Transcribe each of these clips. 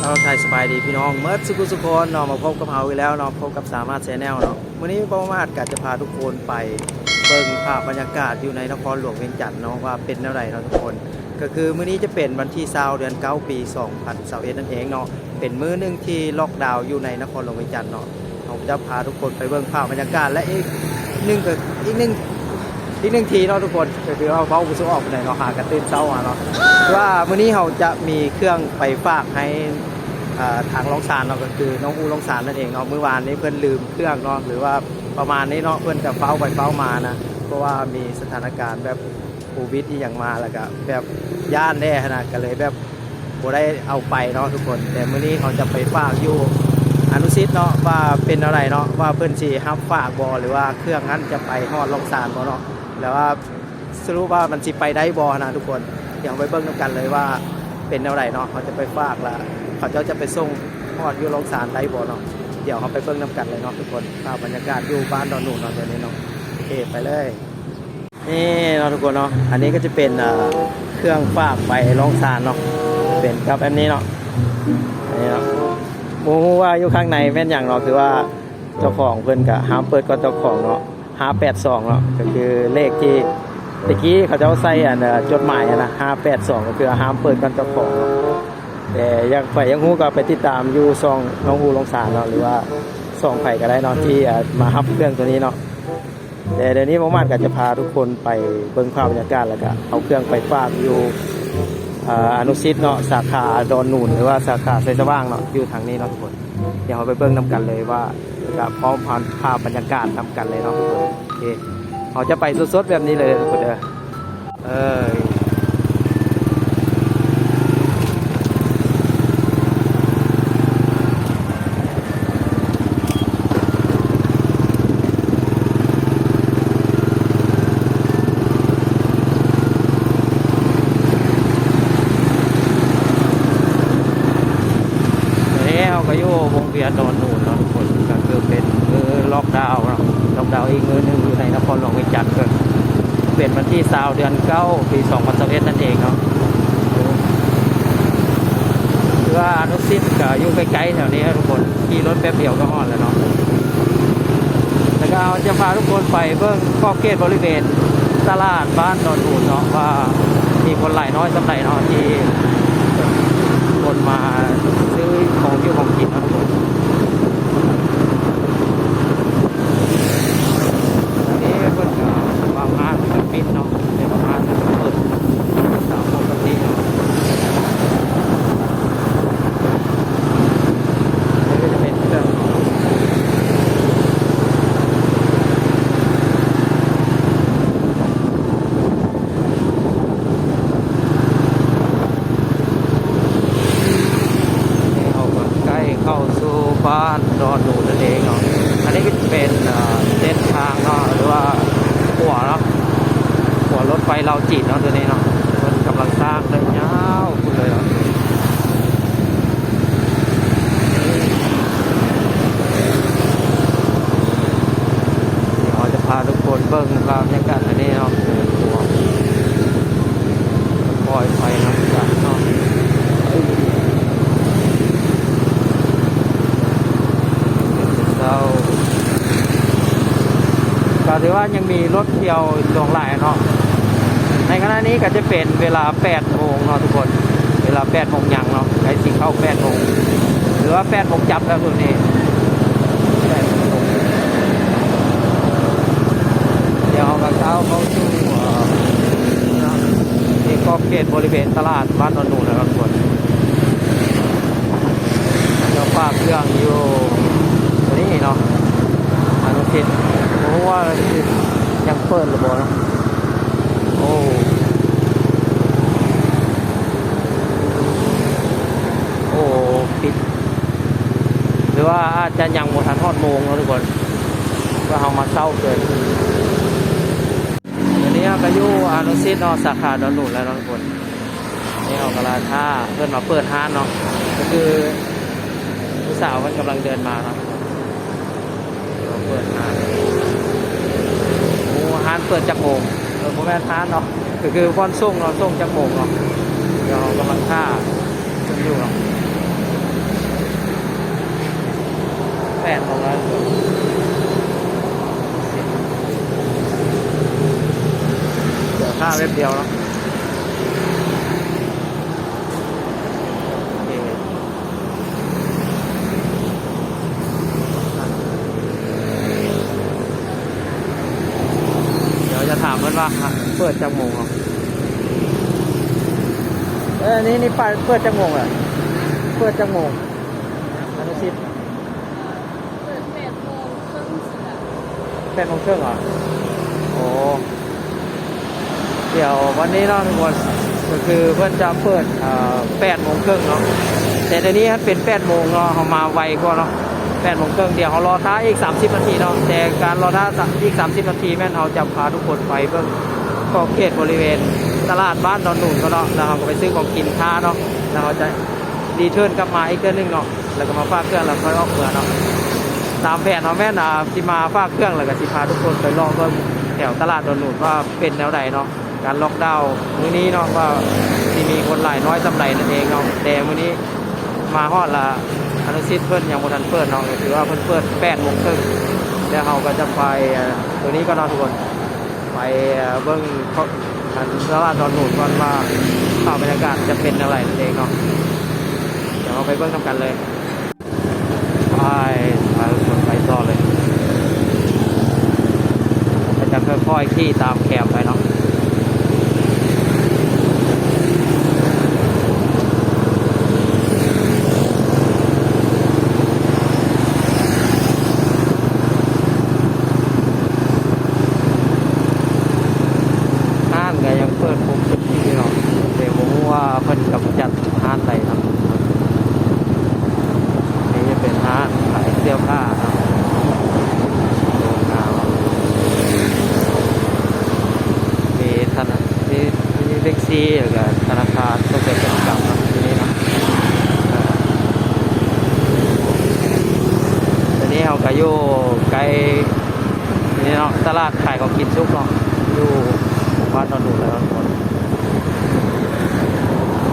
เราไทยสบายดีพี่น้องเมื่อสุกุสุคนนาะมาพบกับเราอีกแล้วนาะพบกับสามารถแชนแนลเนาะวันนี้ประมาทกาจะพาทุกคนไปเบิ่งภาพบรรยากาศอยู่ในนครหลวงเวียงจันทน์เนาะว่าเป็นอะไรเนาะทุกคน ก็คือมื้อนี้จะเป็นวันที่20เดือน9ปี2021นั่นเองเนาะเป็นมื้อหนึงที่ล็อกดาวน์อยู่ในนครหลวงเวียงจันทน์เนาะเราจะพาทุกคนไปเบิ่งภาพบรรยากาศและอีกหนึ่งก็อีกหนึ่ง อีกหนึ่งทีเนาะทุกคนก็คือเอาเบ้าบุษออกไปไหนเนาะหากระตื่นเช้ามาเนาะว่ามื้อนี้เราจะมีเครื่องไปฝากให้อ่าทางรองสารเนาะก็คือน้องอูรองสารนั่นเองเนาะเมื่อวานนี้เพื่อนลืมเครื่องเนาะหรือว่าประมาณนี้เนาะเพื่อนกับเฝ้าไปเฝ้ามานะเพราะว่ามีสถานการณ์แบบโควิดที่อย่างมาแล้วก็แบบย่านแน่ขนาดก็เลยแบบบ่ได้เอาไปเนาะทุกคน แต่มื้อนี้เขาจะไปฝากอยู่อนุสิทธิ์เนาะว่าเป็นอะไรเนาะว่าเพื่อนสีฮับฝากบอหรือว่าเครื่องนั้นจะไปฮอดลองสารบอเนาะ แล้วว่าสรุปว่ามันสิไปได้บอนะทุกคนเดี๋ยวไปเบิ่งนำกันเลยว่าเป็นอะไรเนาะเขาจะไปฝากละเขาจะจะไปส่งฮอดยู่ลงสารได้บอเนาะเดี๋ยวเขาไปเบิ่งนำกันเลยเนาะทุกคนภาพบรรยากาศอยู่บ้านดอนหนูนเนาะเดี๋ยวนี้เนาะโอเคไปเลยนี่เนาะทุกคนเนาะอันนี้ก็จะเป็นเครื่องฝากไปลงสารเนาะเป็นครับอันนี้เนาะนนี้เนาะหมูว่าอยู่ข้างในแม่นอย่างเนาะคือว่าเจ้าของเพิ่อนก็ห้ามเปิดก็เจ้าของเนาะ ห้าแปดสองเนาะก็คือเลขที่ตะกี้เขาจะเอาใส่อันจดหมายนะห้าแปดสองก็คือห้ามเปิดกันเจ้าของเนาะแต่ยังไปยังฮู้ก็ไปติดตามอยู่ซองน้องฮูลงสารเนาะหรือว่าซองไผ่ก็ได้เนาะที่มาฮับเครื่องตัวนี้เนาะแต่เดี๋ยวนี้ผมมาก็จะพาทุกคนไปเบิ่งภาพบรรยากาศแล้วก็เอาเครื่องไปฝากอยู่อนุสิทธิ์เนาะสาขาดอนนูนหรือว่าสาขาไซสว่างเนาะอยู่ทางนี้เนาะทุกคนเดี๋ยวเราไปเบิ่งนำกันเลยว่า จะพร้อมพันภาพบรรยากาศทำกันเลยเนาะทุกคนโอเคเขาจะไปสดๆแบบนี้เลยทุกคนเด้อเออแล้วก็อยู่วงเวียนดอนนูนเนาะทุกคนก็คือเป็นมือล็อก ดาวน์เนาะล็อกดาวน์อีกมือหนึ่งอยู่ในนครหลวงเวียงจันทน์ก็เป็นวันที่20เดือน9ปี2021นั่นเองเนาะคือว่าอนุสิทธิ์ก็อยู่ใกล้ๆแถวนี้ทุกคนขี่รถแป๊บเดียวก็ฮอดแล้วเนาะแล้วก็จะพาทุกคนไปเบิ่งขอบเขตบริเวณตลาดบ้านดอนหูนเนาะว่ามีคนหลายน้อยสักไหนเนาะที่คนมาซื้อของที่ของกินนะทุกคนอันนี้เพิ่นก็บาง ร้านเนาะแต่บางร้านก็เปิดตามปกติเนาะ นี่ก็จะเป็นเครื่องนี่เราก็ใกล้เข้าสู่บ้านดอนหนูนั่นเองเนาะ อันนี้ก็จะเป็นเอ่อเส้นทางเนาะหรือว่าหัวเนาะหัวรถไฟเราจีดเนาะตัวนี้เนาะมันกำลังสร้างเลยยาวขึ้นเลยเนาะ เดี๋ยวเราจะพาทุกคนเบิ่งภาพบรรยากาศอันนี้เนาะคือตัวปล่อยไฟน้ำกันเนาะเช้า รือว่ายังมีรถเที่ยวหลงหลายเนาะในขณะนี้ก็จะเป็นเวลา8โมงเนาะทุกคน เวลา8โมงยังเนาะใครสิเข้า8โมงหรือว่า8โมงจับแล้วตัวนี้8โมงเดี๋ยวเราเข้าเขาสู่เอ่อที่ขอบเขตบริเวณตลาดบ้านนนท์นูนะครับทุกคนเราฝากเครื่องอยู่ตัวนี้เนาะอนุทธิ์เพราะ ว่ายังเปิดหรือเปล่านะโอ้โอ้ปิด หรือว่าอาจจะยังหมดทันทอดโมงแล้วทุกคนก็เอามาเศร้าเกินวันนี้เราก็อยู่อนุสิทธิ์เนาะสาขาดอนหนุนแล้วทุกคนนี่เรากำลังท่าเพื่อนมาเปิดห้านเนาะก็คือผู้สาวมันกำลังเดินมาเนาะเราเปิดห้านานเปิดจากโมงเออผมแม่ทานเนาะก็คือวันส่งเราส่งจากโมงเนาะเรากำลังฆ่าจนอยู่เนาะแปดของเราเดี๋ยวฆ่าเว็บเดียวเนาะ ปิดจังโมงเหรอเออนี่นี่เปิดจังโมงเหรอเปิดจังโมงอนุสิตเปิดแปดโมงครึ่งสือแปดโมงครึ่งเหรอโอ้เดี๋ยววันนี้เนาะทุกคนก็คือเพื่อนจะเปิดแปดโมงครึ่งเนาะแต่เดี๋ยวนี้เป็นแปดโมงเนาะเขามาไวกว่าเนาะแปดโมงครึ่งเดี๋ยวเขารอท้าอีก30นาทีเนาะแต่การรอท้าอีก30นาทีแม่นเขาจะพาทุกคนไปเบิ่ง ขอบเขตบริเวณ ตลาดบ้านดอนหนุนก็เนาะแล้วเขาก็ไปซื้อของกินค้าเนาะแล้วเขาจะรีเทิร์นกลับมาอีกเดือนหนึงเนาะแล้วก็มาฝากเครื่องแล้วค่อยออกเมืองเนาะตามแผนเราแม่นอะที่มาฝากเครื่องแล้วก็สิพาทุกคนไปลองเบิ่งแถวตลาดดอนหนุนว่าเป็นแนวใดเนาะการล็อกดาวน์มื้อนี้เนาะว่าที่มีคนหลายน้อยสำไรนั่นเองเนาะแต่มื้อนี้มาฮอดละอนุสิตเพิ่นยังบ่ทันเปิดเนาะถือว่าเพิ่นเปิด8โมงครึ่งแล้วเราก็จะไปเอ่อตัวนี้ก็นาะทุกคน เอ่อเบิ้งเขาอันตลาดอนหนุนก่อนว่าข่าวบรรยากาศจะเป็นอะไรนั่นเองเนาะเดี๋ยวเราไปเบิ่งทำกันเลยไปพาทุกคนไปต่อเลยจะค่อยๆขี่ตามแคมไปเนาะห้างก็ยังเปิดปกติเนาะเดี๋ยวผมว่าเพิ่นกับจัดห้างใดเนาะ นี่จะเป็นร้านขายเสื้อผ้าครับโรงงานมีธนามีมีเล็กซี่แล้วก็ธนาคารต้องเป็นประจำครับที่นี่นะเอ่อตอนนี้เราก็อยู่ไกลนี่เนาะต ลาดขายของกินซุกเนาะอยู่บ้านนอนดูแล้วทุกคน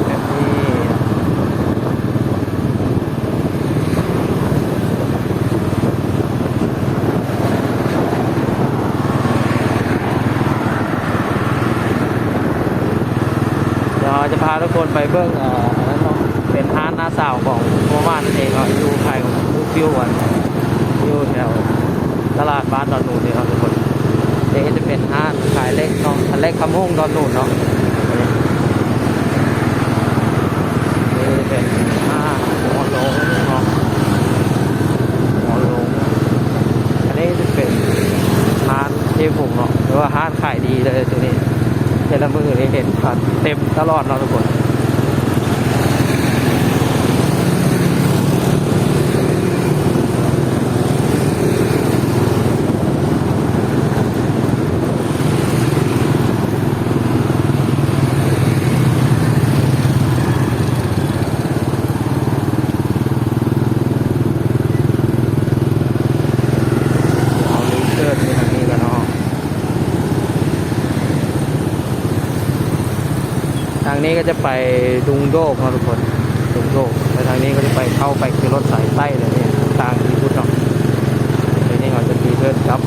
แบบนี้เดี๋ยวจะพาทุกคนไปเบื้องเอ่ออันนั้นเนาะเป็นร้านหน้าสาวของโมบ้านนั่นเองเนาะอยู่ไทยของลูกฟิววันอยู่แถวตลาดบ้านดอนนูนนี่ครับทุกคน เดี๋ยวจะเป็นร้านขายเล็กเนาะอันเล็กคำห้องดอนนูนเนาะนี่จะเป็นร้านหัวโลงเนาะหัวโลงอันนี้จะเป็นร้านเจ๊ผงเนาะหรือว่าร้านขายดีเลยตัวนี้แต่ละมือนี่เห็นผ่านเต็มตลอดเนาะทุกคน เอาลิงเกิดไปทางนี้กันเนาะ ทาง นี้ก็จะไปดุงโดกนะทุกคนดุงโดกแต่ทางนี้ก็จะไปเข้าไปคือรถสายใต้เลยเนี่ยต่างที่พุทธเนาะทีนี้เราจะดีเทิร์นกลับ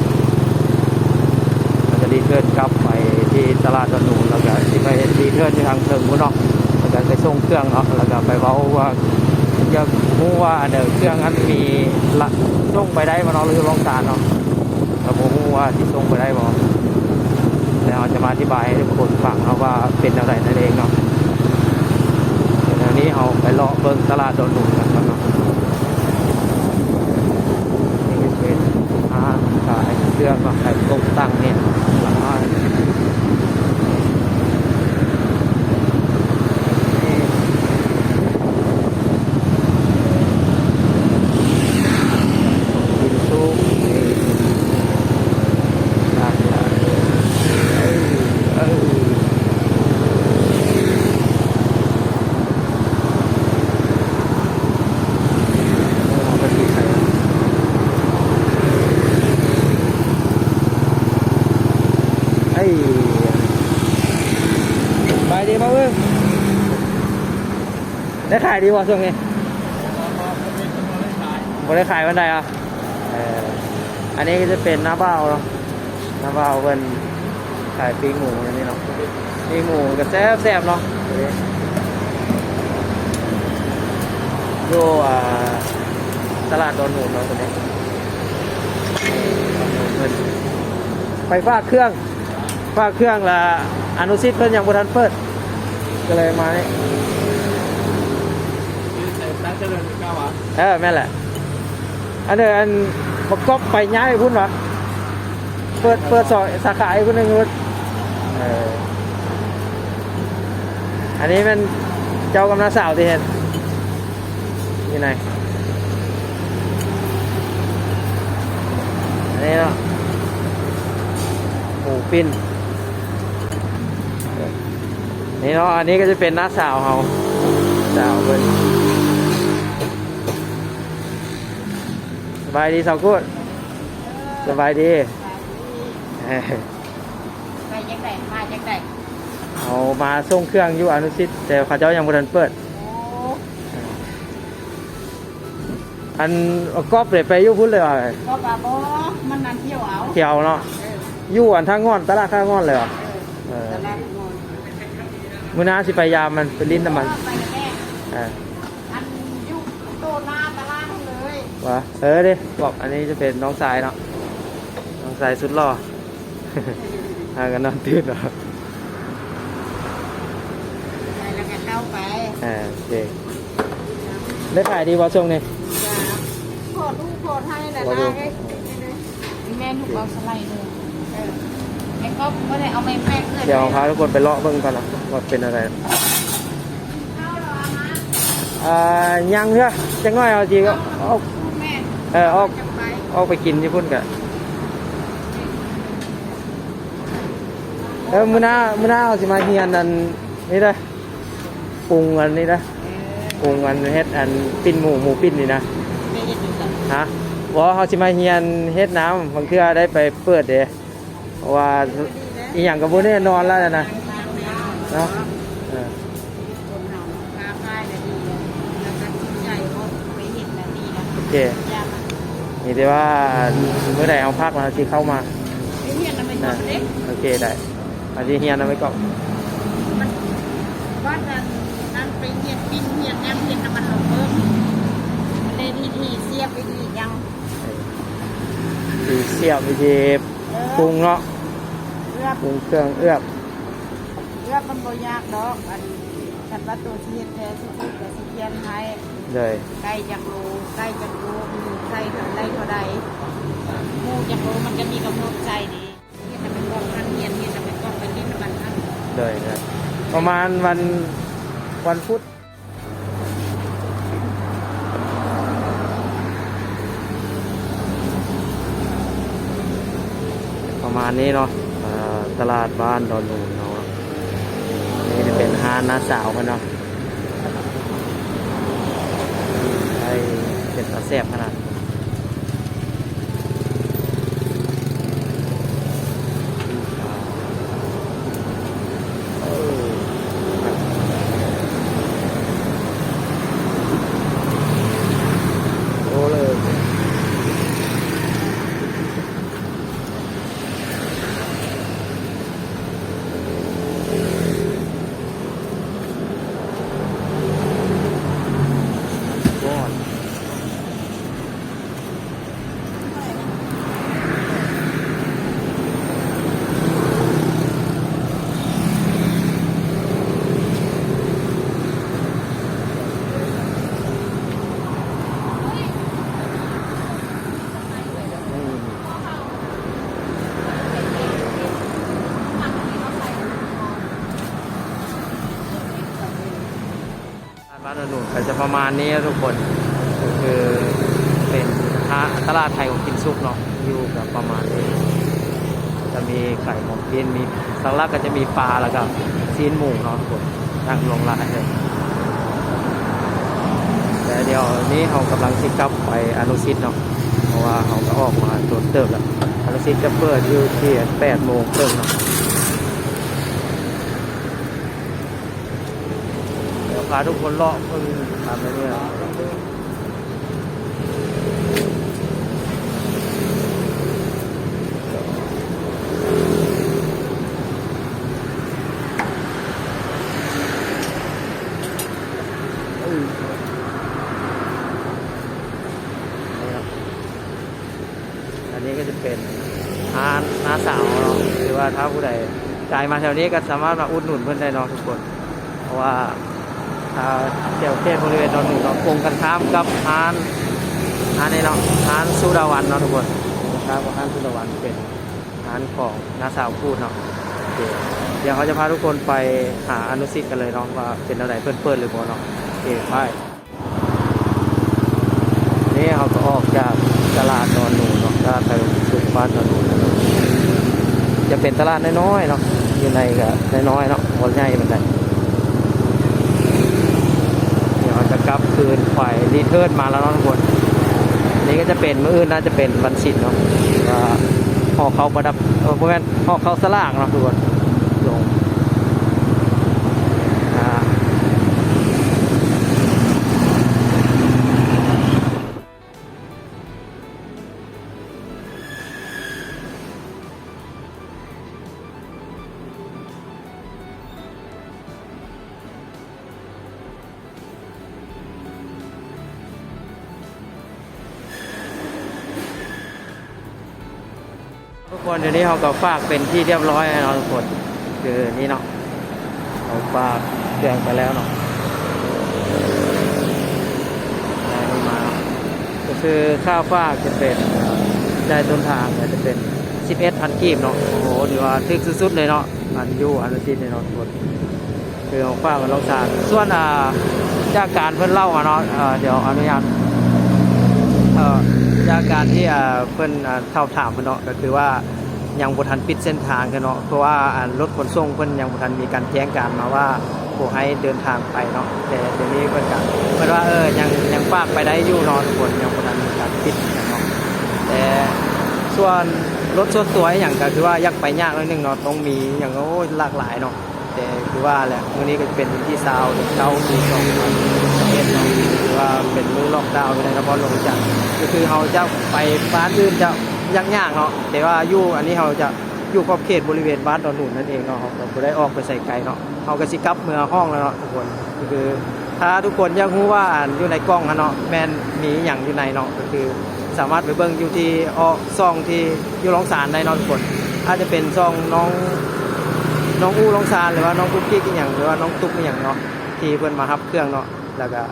เราจะดีเทิร์นกลับไปที่ตลาดตะนูแล้วก็ที่ไปดีเทิร์นที่ทางเชิงพุทธเนาะแล้วก็ไปส่งเครื่องเนาะแล้วก็ไปเว้าว่าจะรู้ว่าเดี๋ยวเครื่องนั้นมีละส่งไปได้มาเนาะหรือลองการเนาะแต่ผมรู้ว่าที่ส่งไปได้บ่แล้วเราจะมาอธิบายให้ทุกคนฟังครับว่าเป็นอะไรนั่นเองเนาะ นี้เอาไปเลาะเบิ้งตลาดดอนหนุนกันก่อนเนาะนี่เป็นอาหารขายเสื้อมาขายตรงตั้งเนี่ยร้านกินซุปนี่หลากหลาย เออเอาไปที่ใครอะไอ้บายดีป่ะเว้ย ได้ขายดีป่ะช่วงนี้บ่ได้ขายวันใดอะอันนี้ก็จะเป็นหน้าเบ้าเนาะหน้าเบ้าเป็นขายปิ้งหมูอย่างนี้เนาะปิ้งหมูก็แซ่บแซ่บๆเนาะดูอ่าตลาดดอนหมูเนาะตัวนี้ดนหมูเพิ่นไปฝากเครื่องฝากเครื่องละอนุสิทธิ์เพิ่นยังบ่ทันเปิด ก็เลยมานี่ร้าน เจริญเก้าวะเออแม่นแหละ อันเดียวอันประกอบไปย้ายไปพุ่นวะเปิดเปิดสอยสาขาอีกพุ่นหนึงพุ่นเอออันนี้มันเจ้ากำนันสาวที่เห็นนี่ไงอันนี้เนาะหมูปิ้นนี่เนาะอันนี้ก็จะเป็นน้าสาวเขาสาวเพิ่น บายดีสาวกูดสบายดีไปยังไงมายังไงเอามาส่งเครื่องอยู่อนุสิตแต่เขาเจ้ายังบ่ทันเปิดอันเอากอบเลยไปอยู่พุ่นเลยว่ะก็ปาบอมันนันเที่ยวเอาเที่ยวเนาะอยู่อันทางงอนตลาดข้างงอนเลยว่ะเออตลามื้อหน้าสิไปยามมันไปลิ้นน้ำมันไปแน่เออ อันยุคโตหน้าตลาดเลย ว่าเออเด้บอกอันนี้จะเป็นน้องสายเนาะน้องสายสุดหล่อหากันนอนตื่นเนาะไปแล้วก็เข้าไปเออโอเคได้ขายดีบ่ช่วงนี้จ้าโคตรลูกโคตรให้นะขอดูนะแม่ลูกเอาสไลด์เลยเออแม่ก็ไม่ได้เอาแม่แม่เกิดเดี๋ยวพาทุกคนไปเลาะเบิ่งก่อนนะว่าเป็นอะไรเข้าเหรอมาอ่ายังเถอะจังน้อยเอาจริงก็ เอาแม่เออเอาจะไปเอาไปกินที่พุ่นกะเออมื้อหน้ามื้อหน้าเอาสิมาเฮียนอันนี่เด้อปรุงอันนี้เด้อปรุงอันเฮ็ดอันปิ้นหมูหมูปิ้นนี่นะแม่จะดูกันฮะบ่เฮาสิมาเฮียนเฮ็ดน้ำบางเทื่อได้ไปเปิดเด้เพราะว่าอีหยังก็บ่แน่นอนแล้วนะเนาะเออคนเฮาค้าขายน่ะดีแล้วก็ชิ้นใหญ่เขาไปเห็นน่ะดีนะโอเคยา มานี่แต่ว่าเมื่อใดเอาพักมาสิเข้ามาไปเห็นน่ะไม่ชนะอบเด็กโอเคได้อาสิเฮียนเอาไว้ก่อนมันบ้านนั้นนั่นไปเห็นปิ้นเห็นแอมเห็นน้ำมันลงเพิ่มมันได้ที่ที่เสียบไปดียังวิธีเสียบวิธีเออปรุงเนาะเลือกปรุงเครื่องเอื้อบเลือกมันบ่ยากดอกอัน ฉันว่าตัวที่เฮ็ดแท้สุดๆแต่สิเขียนให้เลย ใกล้จักโลใกล้จักโลมีใส่เท่าใดเท่าใดหมูจักโลมันจะมีกำหนดใส่ดีเฮ็ดให้เป็นก้อนพันเฮียนเฮ็ดให้เป็นก้อนเป็นลิ้นน้ำมันพันเลยนะประมาณวันวันพุธประมาณนี้เนาะเอ่อตลาดบ้านดอนนูนเนี่จะเป็นฮานน้าสาวมันเนาะใช่เป็นตาแสบขนาด เออโอ้เลยก้อนอืมบ้านอนุนก็จะ ประมาณนี้ทุกคนก็คือเป็นร้านตลาดไทยของกินซุปเนาะอยู่กับประมาณนี้ จะมีไข่หมกกินมีสัลักก็จะมีปลาแล้วก็ซีนหมูเนาะทุกคนนั่งลงร้านเลยแต่เดี๋ยวนี้เขากำลังซิกับไปอนุสิตเนาะเพราะว่าเขาก็ออกมาโดนเติบแล้วอนุสิตจะเปิดอยู่ที่แปดโมงครึ่งเนาะาทุกคนเลาะเพิ่งทำไปเนี่อยอันนี้ก็จะเป็นน้าน้าสาวเนาะหรือว่าถ้าผู้ใดใจมาแถวนี้ก็สามารถมาอุดหนุนเพื่อนได้น้องทุกคน เพราะว่า เกี่ยวเขตบริเวณตอนหนึ่งเนาตรงกันข้ามกับร้านร้านนี้เนาะร้านสุดาวันเนาะทุกคนนะครับร้านสุดาวันเป็นร้านของน้าสาวพูดเนาะเดี๋ยวเขาจะพาทุกคนไปหาอนุสิทธิ์กันเลยเนาะว่าเป็นอะไรเปิดเปิดหรือเปล่าเนาะโอเคไปนี่เขาก็ออกจากตลาดนอนหนูเนาะตลาดไทยสุขบ้านนอนหนูจะเป็นตลาดน้อยๆเนาะอยู่ในก็น้อยๆเนาะวันใหญ่เหมือนกันเดี๋ยวเรา จะกลับคืนไฟรีเทิร์นมาแล้วนาะทุกคนอันนี้ก็จะเป็นมืออื่นน่าจะเป็นวันศิลป์เนาะว่าห่อเขาประดับเออพวกนั้นห่อเขาสลากเนาะทุกคนลง คนเดี๋ยวนี้เขาก็ฝากเป็นที่เรียบร้อยแล้วเนะทุกคนคือนี่เนาะเขาฝากแจ้งไปแล้วเนาะลงมาก็คือค่าวฝากจะเป็นได้ต้นทางจะเป็น 11พันกีบเนาะโอ้โหถือว่าทึกสุดๆเลยเนาะอันยูอันละทิศเลยเนาะทุกคนคือของฝากมันลงสารส่วนอ่าจากการเพิ่นเล่ามาเนาะเดี๋ยวอนุญาตเอ่อจากการที่อ่าเพิ่นอ่าเข้าถามเพิ่นเนาะก็คือว่า ยังบ่ทันปิดเส้นทางกันเนาะเพราะว่ารถขนส่งเพิ่นยังบ่ทันมีการแจ้งการมาว่าบ่ให้เดินทางไปเนาะแต่เดี๋ยวนี้เพิ่นก็เพิ่นว่าเออยังยังฝากไปได้อยู่นาะทุกคนยังบ่ทันมีการปิดเนาะแต่ส่วนรถส่วนตัวอย่างก็คือว่ายากไปยากนิดนึงเนาะต้องมีอย่างโอ้หลากหลายเนาะแต่คือว่าแหละมื้อนี้ก็จะเป็นที่20เดือนเก้าปี2021เนาะคือว่าเป็นมื้อล็อกดาวน์อยู่ในนครหลงจันทร์ก็คือเราจะไปบ้านอื่นจะ ยากยากๆเนาะแต่ว่าอยู่อันนี้เราจะอยู่ขอบเขตบริเวณบ้านดอนหนุนนั่นเองเนาะเราได้ออกไปใส่ไกลเนาะเราก็สิกับเมืองห้องแล้วเนาะทุกคนก็คือถ้าทุกคนอยากรู้ว่าอันอยู่ในกล้องอะเนาะแมนมีอย่างอยู่ในเนาะก็คือสามารถไปเบิ่งอยู่ที่ออกซองที่อยู่ร้องสารได้นาะทุกคนอาจจะเป็นซองน้องน้องอู้ร้องสารหรือว่าน้องกุ๊กกิ๊กอหย่างหรือว่าน้องตุ๊กอหย่างเนาะที่เพิ่อนมารับเครื่องเนาะแล้วก็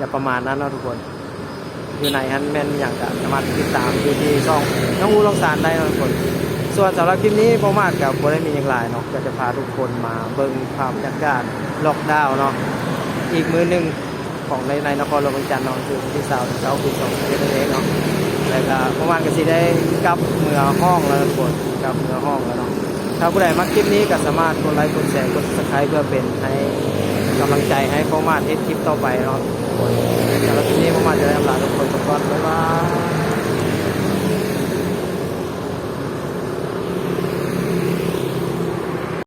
จะประมาณนั้นเนาะทุกคน อยู่ในฮันแมนอย่างก็สามารถติดตามอยู่ที่ช่องน้องอูลองสารได้นะทุกคน ส่วนสำหรับคลิปนี้ประมาทกับโบได้มีอย่างไรเนาะก็จะพาทุกคนมาเบิ่งภาพบรรยากาศล็อกดาวน์เนาะอีกมือหนึ่งของในในนครหลวงจันทร์เนาะคือที่สาวเก้าปีสองเดือนเองเนาะแล้วก็ประมาณก็สิได้กลับเมืองห้องแล้วทุกคนกลับเมืองห้องแล้วเนาะถ้าผู้ใดมักคลิปนี้ก็สามารถกดไลค์กดแชร์กดซับสไครต์เพื่อเป็นให้กำลังใจให้ประมาทเฮ็ดคลิปต่อไปเนาะทุกคน สำหรับที่นี้ผมมาจะได้ลาทุกคนทุกคนบ๊ายบาย